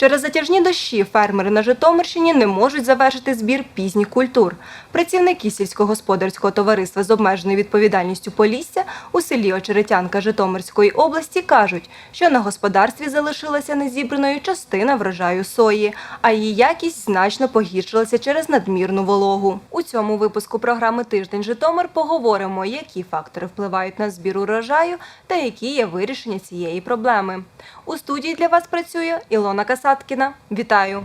Через затяжні дощі фермери на Житомирщині не можуть завершити збір пізніх культур. Працівники сільськогосподарського товариства з обмеженою відповідальністю Полісся у селі Очеретянка Житомирської області кажуть, що на господарстві залишилася незібраною частина врожаю сої, а її якість значно погіршилася через надмірну вологу. У цьому випуску програми Тиждень Житомир поговоримо, які фактори впливають на збір урожаю та які є вирішення цієї проблеми. У студії для вас працює Ілона Касаткіна. Вітаю!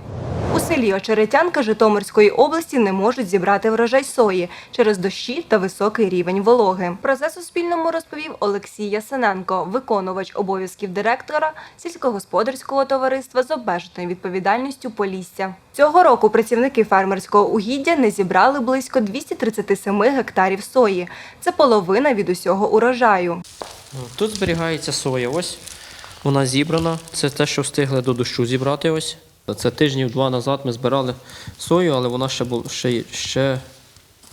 У селі Очеретянка Житомирської області не можуть зібрати врожай сої через дощі та високий рівень вологи. Про це Суспільному розповів Олексій Ясененко, виконувач обов'язків директора сільськогосподарського товариства з обмеженою відповідальністю Полісся. Цього року працівники фермерського угіддя не зібрали близько 237 гектарів сої. Це половина від усього урожаю. Тут зберігається соя. Ось вона зібрана. Це те, що встигли до дощу зібрати. Ось. Це тижнів два назад ми збирали сою, але вона ще була ще, ще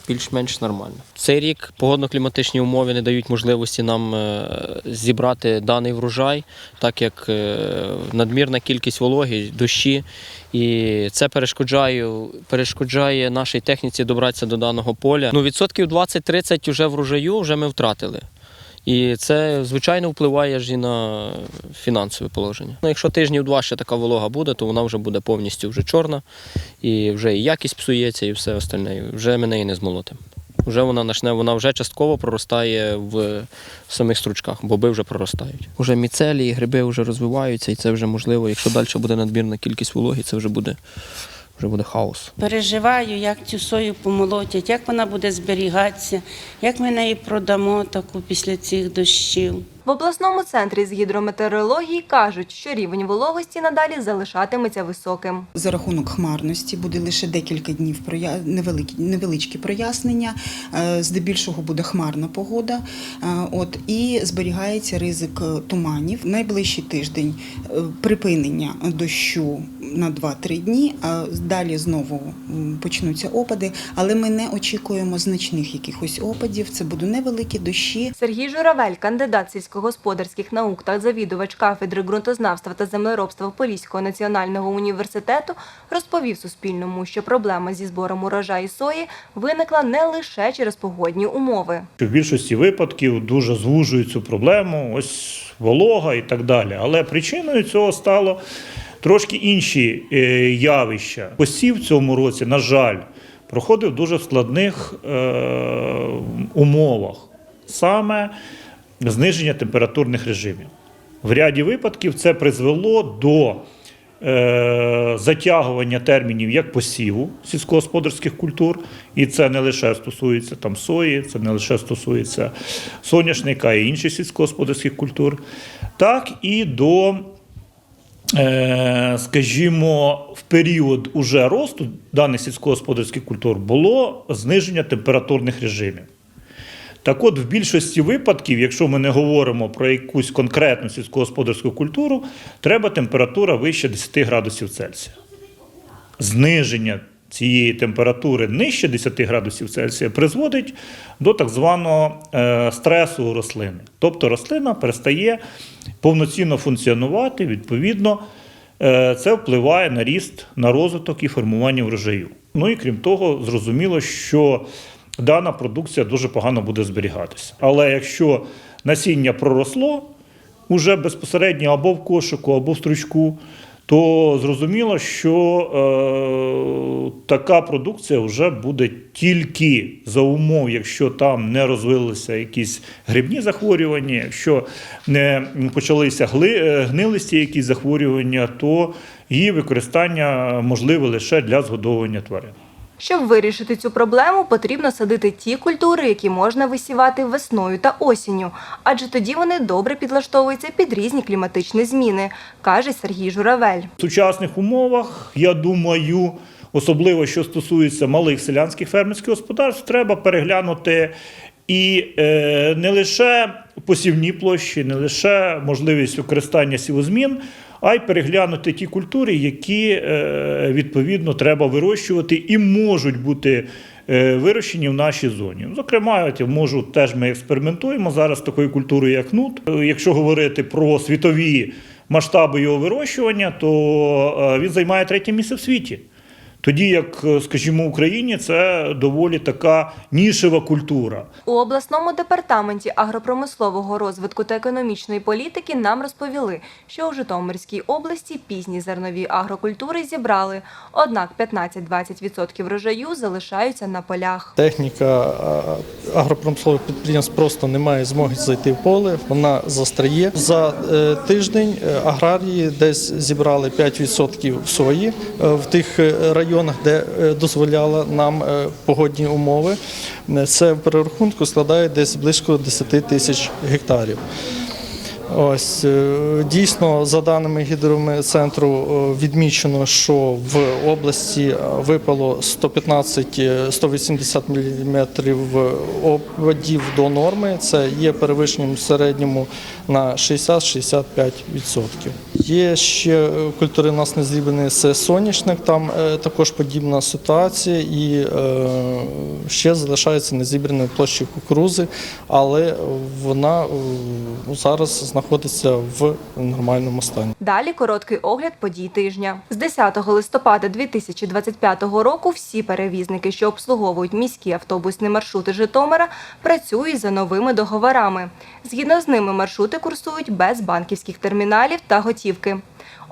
більш-менш нормальна. Цей рік погодно-кліматичні умови не дають можливості нам е, зібрати даний врожай, так як е, надмірна кількість вологи, дощі. І це перешкоджає, перешкоджає нашій техніці добратися до даного поля. Ну, відсотків 20-30 вже врожаю вже ми втратили. І це, звичайно, впливає ж і на фінансове положення. Ну, якщо тижнів два ще така волога буде, то вона вже буде повністю вже чорна, і вже і якість псується, і все остальне. І Вже ми неї не змолотимо. Вже вона почне, вона вже частково проростає в самих стручках, боби вже проростають. Уже міцелії, гриби вже розвиваються, і це вже можливо, якщо далі буде надмірна кількість вологи, це вже буде, вже буде хаос. Переживаю, як цю сою помолотять, як вона буде зберігатися, як ми неї продамо таку після цих дощів. В обласному центрі з гідрометеорології кажуть, що рівень вологості надалі залишатиметься високим. За рахунок хмарності буде лише декілька днів невеликі, невеличкі прояснення. Е, Здебільшого буде хмарна погода. Е, От і зберігається ризик е, туманів. Найближчий тиждень припинення дощу на 2-3 дні. А далі знову почнуться опади, але ми не очікуємо значних якихось опадів. Це будуть невеликі дощі. Сергій Журавель, кандидат сільськогосподарських наук та завідувач кафедри ґрунтознавства та землеробства Поліського національного університету, розповів Суспільному, що проблема зі збором урожаю сої виникла не лише через погодні умови. в більшості випадків дуже звужують цю проблему, ось волога і так далі. Але причиною цього стало трошки інші е, явища. Посів в цьому році, на жаль, проходив дуже в складних е, умовах, саме зниження температурних режимів. В ряді випадків це призвело до е, затягування термінів як посіву сільськогосподарських культур, і це не лише стосується там сої, це не лише стосується соняшника і інших сільськогосподарських культур, так і до, е, скажімо, в період уже росту даних сільськогосподарських культур було зниження температурних режимів. Так от, в більшості випадків, якщо ми не говоримо про якусь конкретну сільськогосподарську культуру, треба температура вище 10 градусів Цельсія. Зниження цієї температури нижче 10 градусів Цельсія призводить до так званого е, стресу у рослини. Тобто рослина перестає повноцінно функціонувати, відповідно, е, це впливає на ріст, на розвиток і формування врожаю. Ну і крім того, зрозуміло, що дана продукція дуже погано буде зберігатися. Але якщо насіння проросло уже безпосередньо або в кошику, або в стручку, то зрозуміло, що е, така продукція вже буде тільки за умов, якщо там не розвилися якісь грибні захворювання, якщо не почалися гли, е, гнилисті якісь захворювання, то її використання можливе лише для згодовування тварин. Щоб вирішити цю проблему, потрібно садити ті культури, які можна висівати весною та осінню, адже тоді вони добре підлаштовуються під різні кліматичні зміни, каже Сергій Журавель. В сучасних умовах, я думаю, особливо що стосується малих селянських фермерських господарств, треба переглянути І е, не лише посівні площі, не лише можливість використання сівозмін, а й переглянути ті культури, які е, відповідно треба вирощувати і можуть бути е, вирощені в нашій зоні. Зокрема, я можу теж ми експериментуємо зараз такою культурою, як нут. Е, Якщо говорити про світові масштаби його вирощування, то е, він займає третє місце в світі. Тоді, як, е, скажімо, в Україні це доволі така нішева культура. У обласному департаменті агропромислового розвитку та економічної політики нам розповіли, що у Житомирській області пізні зернові агрокультури зібрали, однак 15-20% врожаю залишаються на полях. Техніка агропромислових підприємств просто не має змоги зайти в поле, вона застряє. За е, тиждень е, аграрії десь зібрали 5% сої е, в тих е, районах, де е, дозволяла нам е, погодні умови. Е, Це в перерахунку складає десь близько 10 тисяч гектарів. Ось е, дійсно, за даними гідрометцентру, е, відмічено, що в області е, випало 115-180 мм опадів до норми. Це є перевищенням середньому на 60-65%. Є ще культури нас не зрібані, це соняшник, там також подібна ситуація, і ще залишаються незібрані площі кукурузи, але вона е, зараз знаходиться в нормальному стані. Далі короткий огляд подій тижня. З 10 листопада 2025 року всі перевізники, що обслуговують міські автобусні маршрути Житомира, працюють за новими договорами. Згідно з ними маршрути курсують без банківських терміналів та готівки.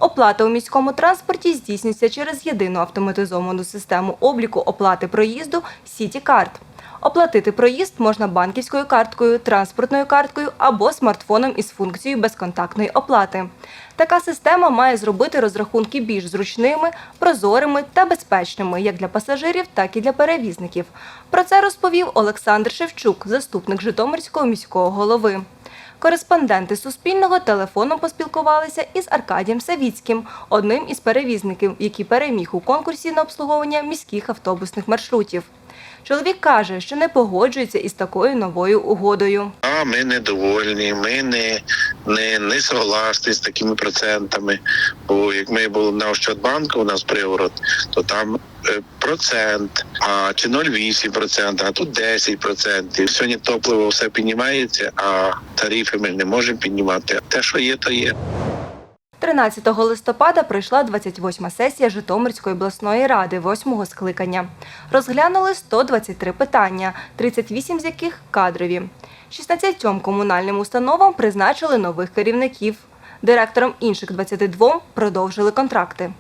Оплата у міському транспорті здійснюється через єдину автоматизовану систему обліку оплати проїзду «Сіті-карт». Оплатити проїзд можна банківською карткою, транспортною карткою або смартфоном із функцією безконтактної оплати. Така система має зробити розрахунки більш зручними, прозорими та безпечними як для пасажирів, так і для перевізників. Про це розповів Олександр Шевчук, заступник Житомирського міського голови. Кореспонденти Суспільного телефоном поспілкувалися із Аркадієм Савіцьким, одним із перевізників, який переміг у конкурсі на обслуговування міських автобусних маршрутів. Чоловік каже, що не погоджується із такою новою угодою. А ми недовольні, ми не, не, не согласні з такими процентами. Бо як ми були на Ощадбанку, у нас приворот, то там е, процент, а чи 0,8 процент, а тут 10 процентів. Сьогодні топливо все піднімається, а тарифи ми не можемо піднімати. Те, що є, то є. 13 листопада пройшла 28-ма сесія Житомирської обласної ради 8-го скликання. Розглянули 123 питання, 38 з яких кадрові. 16 комунальним установам призначили нових керівників. Директорам інших 22 продовжили контракти.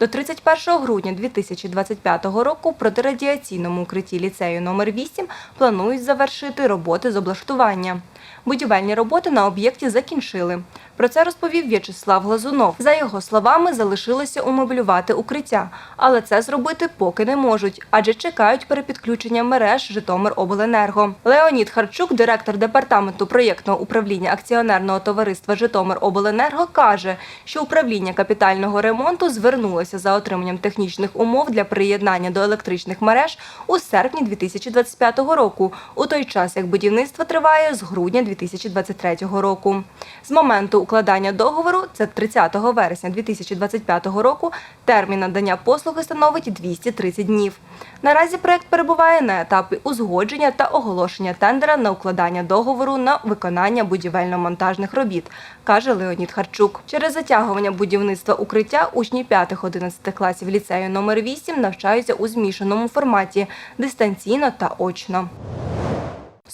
До 31 грудня 2025 року в протирадіаційному укритті ліцею номер 8 планують завершити роботи з облаштування. Будівельні роботи на об'єкті закінчили. Про це розповів В'ячеслав Глазунов. За його словами, залишилося умеблювати укриття, але це зробити поки не можуть, адже чекають перепідключення мереж Житомиробленерго. Леонід Харчук, директор департаменту проєктного управління акціонерного товариства Житомиробленерго, каже, що управління капітального ремонту звернулося за отриманням технічних умов для приєднання до електричних мереж у серпні 2025 року, у той час як будівництво триває з грудня 2023 року. З моменту укладання договору, це 30 вересня 2025 року, термін надання послуги становить 230 днів. Наразі проект перебуває на етапі узгодження та оголошення тендера на укладання договору на виконання будівельно-монтажних робіт, каже Леонід Харчук. Через затягування будівництва укриття учні 5-11 класів ліцею номер 8 навчаються у змішаному форматі дистанційно та очно.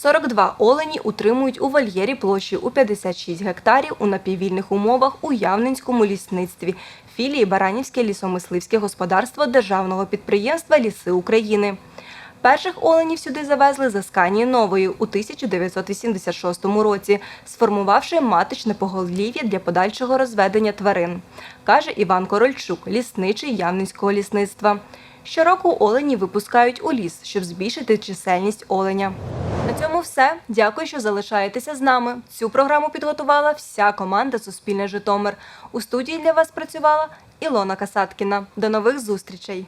42 олені утримують у вольєрі площі у 56 гектарів у напіввільних умовах у Явненському лісництві філії Баранівське лісомисливське господарство державного підприємства Ліси України. Перших оленів сюди завезли з Асканії Нової у 1986 році, сформувавши маточне поголів'я для подальшого розведення тварин, каже Іван Корольчук, лісничий Явненського лісництва. Щороку олені випускають у ліс, щоб збільшити чисельність оленя. На цьому все. Дякую, що залишаєтеся з нами. Цю програму підготувала вся команда Суспільне Житомир. У студії для вас працювала Ілона Касаткіна. До нових зустрічей.